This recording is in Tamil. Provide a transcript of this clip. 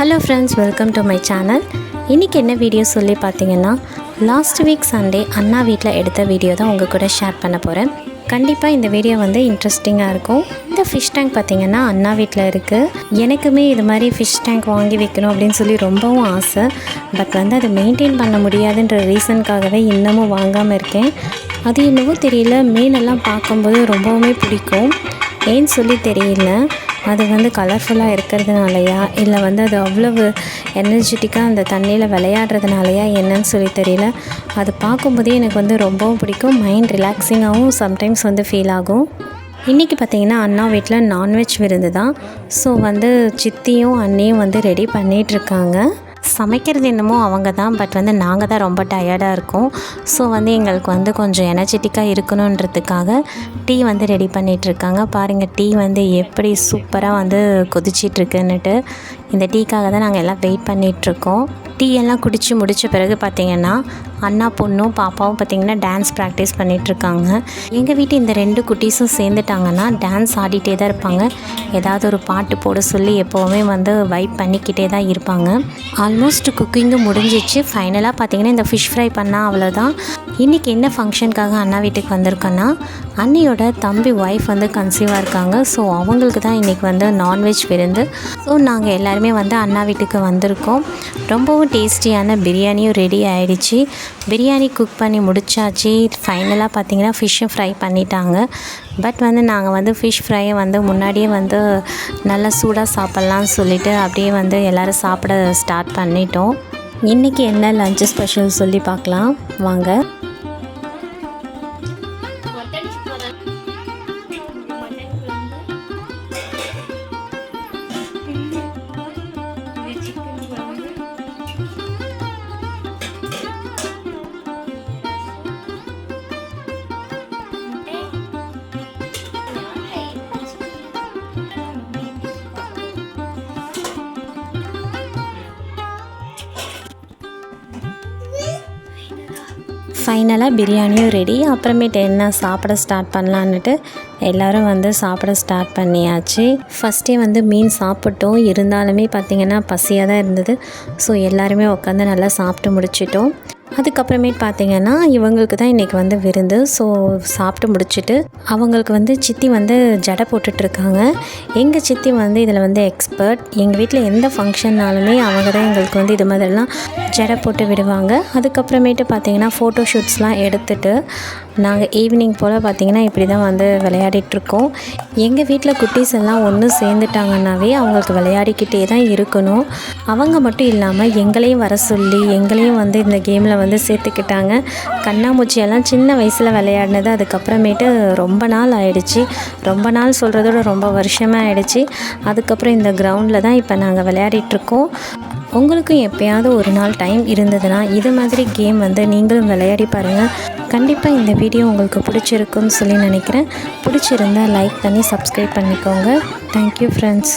Hello friends welcome to my channel இன்றைக்கி என்ன வீடியோ சொல்லி பார்த்தீங்கன்னா லாஸ்ட் வீக் சண்டே அண்ணா வீட்டில் எடுத்த வீடியோ தான் உங்கள் கூட ஷேர் பண்ண போகிறேன் கண்டிப்பாக இந்த வீடியோ வந்து இன்ட்ரெஸ்டிங்காக இருக்கும். இந்த ஃபிஷ் டேங்க் பார்த்திங்கன்னா அண்ணா வீட்டில் இருக்குது எனக்குமே இது மாதிரி ஃபிஷ் டேங்க் வாங்கி வைக்கணும் அப்படின்னு சொல்லி ரொம்பவும் ஆசை. பட் வந்து அதை மெயின்டைன் பண்ண முடியாதுன்ற ரீசனுக்காகவே இன்னமும் வாங்காமல் இருக்கேன். அது என்னவோ தெரியல மீனெல்லாம் பார்க்கும்போது ரொம்பவுமே பிடிக்கும். ஏன்னு சொல்லி தெரியல. அது வந்து கலர்ஃபுல்லாக இருக்கிறதுனாலையா? இல்லை வந்து அது அவ்வளவு எனர்ஜெட்டிக்காக அந்த தண்ணியில் விளையாடுறதுனாலையா? என்னன்னு சொல்லி தெரியல. அது பார்க்கும்போதே எனக்கு வந்து ரொம்பவும் பிடிக்கும். மைண்ட் ரிலாக்ஸிங்காகவும் சம்டைம்ஸ் வந்து ஃபீல் ஆகும். இன்றைக்கி பார்த்தீங்கன்னா அண்ணா வீட்டில் நான்வெஜ் விருந்து தான். ஸோ வந்து சித்தியும் அண்ணியும் வந்து ரெடி பண்ணிகிட்ருக்காங்க சமைக்கிறது என்னமோ அவங்க தான் பட் வந்து நாங்கள் தான் ரொம்ப டயர்டாக இருக்கோம். ஸோ வந்து எங்களுக்கு வந்து கொஞ்சம் எனர்ஜெட்டிக்காக இருக்கணுன்றதுக்காக டீ வந்து ரெடி பண்ணிகிட்ருக்காங்க பாருங்கள் டீ வந்து எப்படி சூப்பராக வந்து கொதிச்சிட்ருக்குன்னுட்டு இந்த டீக்காக தான் நாங்கள் எல்லாம் வெயிட் பண்ணிகிட்ருக்கோம் டீ எல்லாம் குடித்து முடித்த பிறகு பார்த்திங்கன்னா அண்ணா பொண்ணும் பாப்பாவும் பார்த்திங்கன்னா டான்ஸ் ப்ராக்டிஸ் பண்ணிகிட்ருக்காங்க எங்கள் வீட்டு இந்த ரெண்டு குட்டீஸும் சேர்ந்துட்டாங்கன்னா டான்ஸ் ஆடிட்டே தான் இருப்பாங்க. ஏதாவது ஒரு பாட்டு போட சொல்லி எப்போவுமே வந்து வைப் பண்ணிக்கிட்டே தான் இருப்பாங்க. ஆல்மோஸ்ட் குக்கிங்கும் முடிஞ்சிச்சு. ஃபைனலாக பார்த்திங்கன்னா இந்த ஃபிஷ் ஃப்ரை பண்ணால் அவ்வளோதான் இன்றைக்கி என்ன ஃபங்க்ஷனுக்காக அண்ணா வீட்டுக்கு வந்திருக்கோன்னா அன்னியோட தம்பி ஒய்ஃப் வந்து கன்சீவாக இருக்காங்க. ஸோ அவங்களுக்கு தான் இன்றைக்கி வந்து நான்வெஜ் விருந்து. ஸோ நாங்கள் எல்லாருமே வந்து அண்ணா வீட்டுக்கு வந்திருக்கோம். ரொம்பவும் டேஸ்டியான பிரியாணியும் ரெடி ஆகிடுச்சி பிரியாணி குக் பண்ணி முடிச்சாச்சு. ஃபைனலாக பார்த்திங்கன்னா ஃபிஷ்ஷும் ஃப்ரை பண்ணிட்டாங்க. பட் வந்து நாங்கள் வந்து ஃபிஷ் ஃப்ரையை வந்து முன்னாடியே வந்து நல்லா சூடாக சாப்பிட்லான்னு சொல்லிட்டு அப்படியே வந்து எல்லோரும் சாப்பிட ஸ்டார்ட் பண்ணிட்டோம். இன்றைக்கி என்ன லஞ்சு ஸ்பெஷல் சொல்லி பார்க்கலாம். வாங்க. ஃபைனலாக பிரியாணியும் ரெடி அப்புறமேட்டு என்ன சாப்பிட ஸ்டார்ட் பண்ணலான்னுட்டு எல்லோரும் வந்து சாப்பிட ஸ்டார்ட் பண்ணியாச்சு. ஃபஸ்ட்டே வந்து மீன் சாப்பிட்டோம். இருந்தாலுமே பார்த்திங்கன்னா பசியாக தான் இருந்தது. ஸோ எல்லாருமே உட்காந்து நல்லா சாப்பிட்டு முடிச்சிட்டோம். அதுக்கப்புறமேட்டு பார்த்தீங்கன்னா இவங்களுக்கு தான் இன்றைக்கி வந்து விருந்து. ஸோ சாப்பிட்டு முடிச்சுட்டு அவங்களுக்கு வந்து சித்தி வந்து ஜடை போட்டுட்ருக்காங்க. எங்கள் சித்தி வந்து இதில் வந்து எக்ஸ்பர்ட் எங்கள் வீட்டில் எந்த ஃபங்க்ஷன்னாலுமே அவங்க தான் எங்களுக்கு வந்து இது மாதிரிலாம் ஜடை போட்டு விடுவாங்க. அதுக்கப்புறமேட்டு பார்த்தீங்கன்னா ஃபோட்டோ ஷூட்ஸ்லாம் எடுத்துட்டு நாங்கள் ஈவினிங் போல் பார்த்திங்கன்னா இப்படி தான் வந்து விளையாடிட்டுருக்கோம் எங்கள் வீட்டில் குட்டீஸ் எல்லாம் ஒன்று சேர்ந்துட்டாங்கன்னாவே அவங்களுக்கு விளையாடிக்கிட்டே தான் இருக்கணும். அவங்க மட்டும் இல்லாமல் எங்களையும் வர சொல்லி எங்களையும் வந்து இந்த கேமில் வந்து சேர்த்துக்கிட்டாங்க. கண்ணாமூச்சியெல்லாம் சின்ன வயசில் விளையாடினது. அதுக்கப்புறமேட்டு ரொம்ப நாள் ஆயிடுச்சு. ரொம்ப நாள் சொல்கிறதோட ரொம்ப வருஷமாக ஆயிடுச்சு. அதுக்கப்புறம் இந்த கிரவுண்டில் தான் இப்போ நாங்கள் விளையாடிட்டுருக்கோம் உங்களுக்கும் எப்பயாவது ஒரு நாள் டைம் இருந்ததுன்னா இது மாதிரி கேம் வந்து நீங்களும் விளையாடி பாருங்கள் கண்டிப்பாக இந்த வீடியோ உங்களுக்கு பிடிச்சிருக்குன்னு சொல்லி நினைக்கிறேன். பிடிச்சிருந்தால் லைக் பண்ணி சப்ஸ்கிரைப் பண்ணிக்கோங்க. Thank you friends